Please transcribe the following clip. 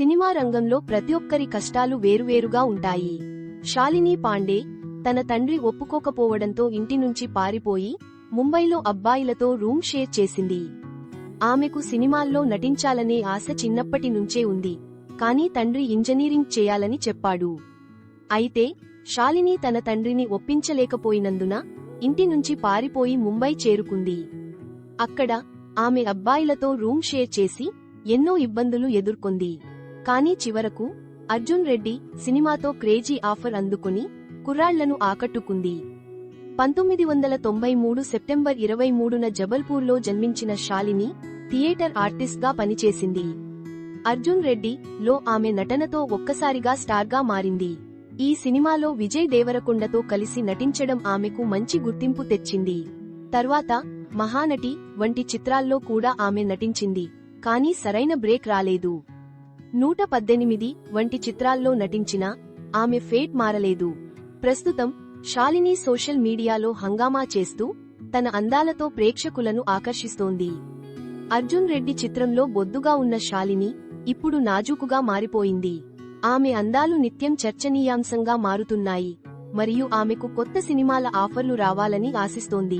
Cinema రంగంలో ప్రతి ఒక్కరి కష్టాలు వేరువేరుగా ఉంటాయి. శాలిని పాండే తన తండ్రి ఒప్పుకోకపోవడంతో ఇంటి నుంచి పారిపోయి ముంబైలో అబ్బాయిలతో రూమ్ షేర్ చేసింది. ఆమెకు సినిమాల్లో నటించాలనే ఆశ చిన్నప్పటి నుంచే ఉంది. కానీ తండ్రి ఇంజనీరింగ్ చేయాలని చెప్పాడు. అయితే శాలిని తన తండ్రిని ఒప్పించలేకపోయినందున ఇంటి నుంచి పారిపోయి ముంబై చేరుకుంది. అక్కడ ఆమె అబ్బాయిలతో రూమ్ షేర్ చేసి ఎన్నో ఇబ్బందులు ఎదుర్కొంది. కానీ చివరకు అర్జున్ రెడ్డి సినిమాతో క్రేజీ ఆఫర్ అందుకుని కుర్రాళ్ళను ఆకట్టుకుంది. పంతొమ్మిది వందల తొంభై మూడు సెప్టెంబర్ ఇరవై మూడున జబల్పూర్లో జన్మించిన శాలిని థియేటర్ ఆర్టిస్ట్గా పనిచేసింది. అర్జున్ రెడ్డి లో ఆమె నటనతో ఒక్కసారిగా స్టార్గా మారింది. ఈ సినిమాలో విజయ్ దేవరకొండతో కలిసి నటించడం ఆమెకు మంచి గుర్తింపు తెచ్చింది. తర్వాత మహానటి వంటి చిత్రాల్లో కూడా ఆమె నటించింది. కానీ సరైన బ్రేక్ రాలేదు. నూట పద్దెనిమిది వంటి చిత్రాల్లో నటించినా ఆమె ఫేట్ మారలేదు. ప్రస్తుతం శాలిని సోషల్ మీడియాలో హంగామా చేస్తూ తన అందాలతో ప్రేక్షకులను ఆకర్షిస్తోంది. అర్జున్ రెడ్డి చిత్రంలో బొద్దుగా ఉన్న శాలిని ఇప్పుడు నాజూకుగా మారిపోయింది. ఆమె అందాలు నిత్యం చర్చనీయాంశంగా మారుతున్నాయి మరియు ఆమెకు కొత్త సినిమాల ఆఫర్లు రావాలని ఆశిస్తోంది.